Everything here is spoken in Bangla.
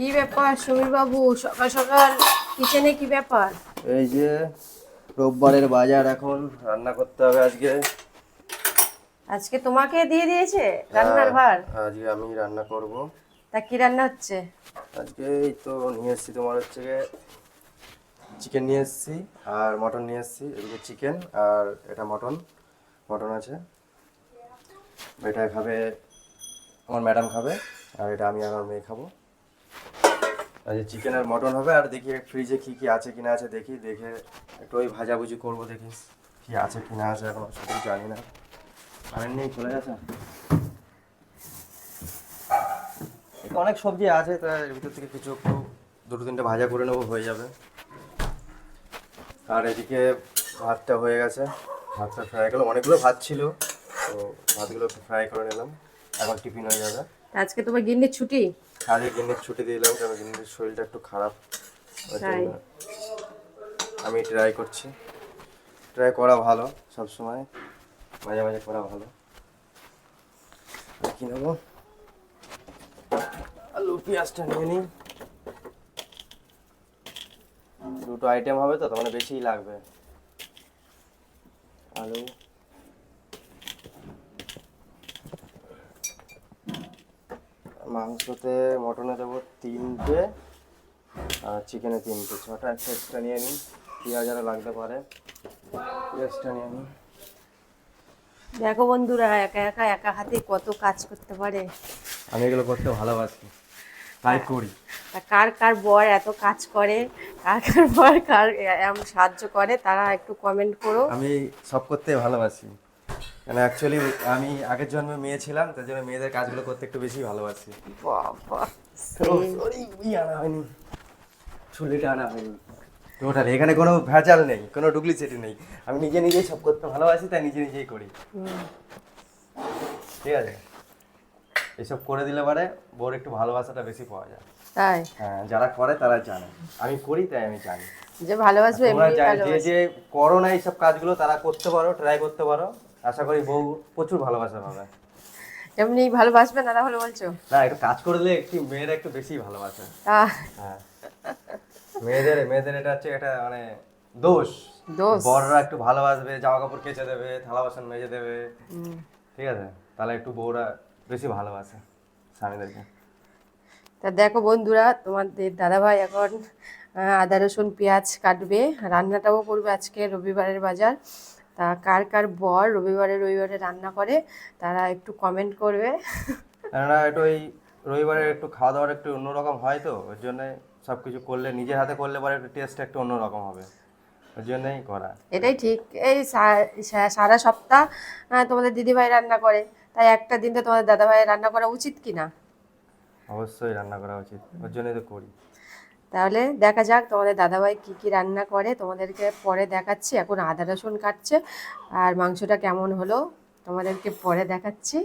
কি ব্যাপার সমীর বাবু সকাল সকাল কিচেনে কি ব্যাপার? এই যে রোববারের বাজার এখন রান্না করতে হবে আজকে। আজকে তোমাকে দিয়ে দিয়েছে রান্নার ভার? হ্যাঁ, আজকে আমি রান্না করব। তা কি রান্না হচ্ছে? আজকে এই তো নিয়ে এসেছি তোমার হচ্ছে চিকেন নিয়ে এসেছি আর মটন নিয়ে এসেছি এদিকে চিকেন আর এটা মটন। মটন আছে। এটা খাবে আমার ম্যাডাম খাবে আর এটা আমি আর আমার মেয়ে খাব। আজকে চিকেন আর মটন হবে, আর দেখি ফ্রিজে কি কি আছে কি না আছে, দেখি, দেখে একটু ওই ভাজাভুজি করব, দেখি কি আছে কি না আছে, এখন সঠিক জানি না। কারেন্ট নেই চলে গেছে? অনেক সবজি আছে, তা এর ভিতর থেকে কিছু একটু, দুটো তিনটে ভাজা করে নেব, হয়ে যাবে। আর এদিকে ভাতটা হয়ে গেছে, ভাতটা ফ্রাই করলাম অনেকগুলো ভাত ছিল, তো ভাতগুলো ফ্রাই করে নিলাম, এখন টিফিন হয়ে যাবে। আজকে তোমার গিন্নির ছুটি? আজকে গিন্নির ছুটি দিলাম কারণ গিন্নির শরীরটা একটু খারাপ? তাই? আমি ট্রাই করছি। ট্রাই করা ভালো সব সময় মাঝে মাঝে করা ভালো। কি নেব? আলু পেঁয়াজটা নিয়ে নিই। দুটো আইটেম হবে তো মানে বেশিই লাগবে। আলু। মাংসতে মটনে দেবো তিনটে আর চিকেনে তিনটে। ছটা একটা এক্সট্রা নিয়ে নিই। পেঁয়াজ আরও লাগতে পারে। পেঁয়াজটা নিয়ে নিই। দেখো বন্ধুরা একা একা একা হাতে কত কাজ করতে পারে। আমি এগুলো করতে ভালোবাসি। তাই করি। কার কার বর এত কাজ করে কার কার বর কার এমন সাহায্য করে তারা একটু কমেন্ট করো। আমি সব করতে ভালোবাসি। কেন অ্যাকচুয়ালি আমি আগের জন্মে মেয়ে ছিলাম তার জন্য মেয়েদের কাজগুলো করতে একটু বেশি ভালোবাসি। আনা হয়নি। ছুলিটা আনা হয়নি। টোটাল এখানে কোনো ভেজাল নেই কোনো ডুপ্লিসিটি নেই। আমি নিজে নিজেই সব করতে ভালোবাসি তাই নিজে নিজেই করি। ঠিক আছে? এসব করে দিলে পারে বোর একটু ভালোবাসাটা বেশি পাওয়া যায়। তাই? হ্যাঁ যারা করে তারা জানে। আমি করি তাই আমি জানি। যে ভালোবাসবে এমনি যা- যে যে করো না এইসব কাজগুলো তারা করতে পারো ট্রাই করতে পারো। আশা করি বউ প্রচুর ভালোবাসা পাবে। এমনি ভালোবাসবে না তাহলে বলছো? না একটু কাজ করলে একটু মেয়েরা একটু বেশি ভালোবাসে। হ্যাঁ। মেয়েদের মেয়েদের এটা হচ্ছে একটা মানে দোষ। দোষ। বড়রা একটু ভালোবাসবে জামা কাপড় কেচে দেবে থালা বাসন মেজে দেবে। ঠিক আছে? তাহলে একটু বউরা বেশি ভালোবাসে স্বামীদেরকে। তা দেখো বন্ধুরা তোমাদের দাদাভাই এখন আদা রসুন পেঁয়াজ কাটবে। রান্নাটাও করবে আজকে রবিবারের বাজার। তা কার কার বর রবিবারে রবিবারে রান্না করে তারা একটু কমেন্ট করবে। কেননা একটু ওই রবিবারে একটু খাওয়া দাওয়ার একটু অন্যরকম হয় তো ওর জন্য সব কিছু করলে নিজের হাতে করলে পরে একটু টেস্ট একটু অন্যরকম হবে। ওর জন্যই করা। এটাই ঠিক। এই সারা সপ্তাহ তোমাদের দিদিভাই রান্না করে তাই একটা দিন তো তোমাদের দাদাভাই রান্না করা উচিত কি না অবশ্যই রান্না করা উচিত। ওর জন্যই তো করি। তাহলে দেখা যাক তোমাদের দাদাভাই কি কি রান্না করে। তোমাদেরকে পরে দেখাচ্ছি। এখন আদা, রসুন কাটছে। আর মাংসটা কেমন হলো তোমাদেরকে পরে দেখাচ্ছি।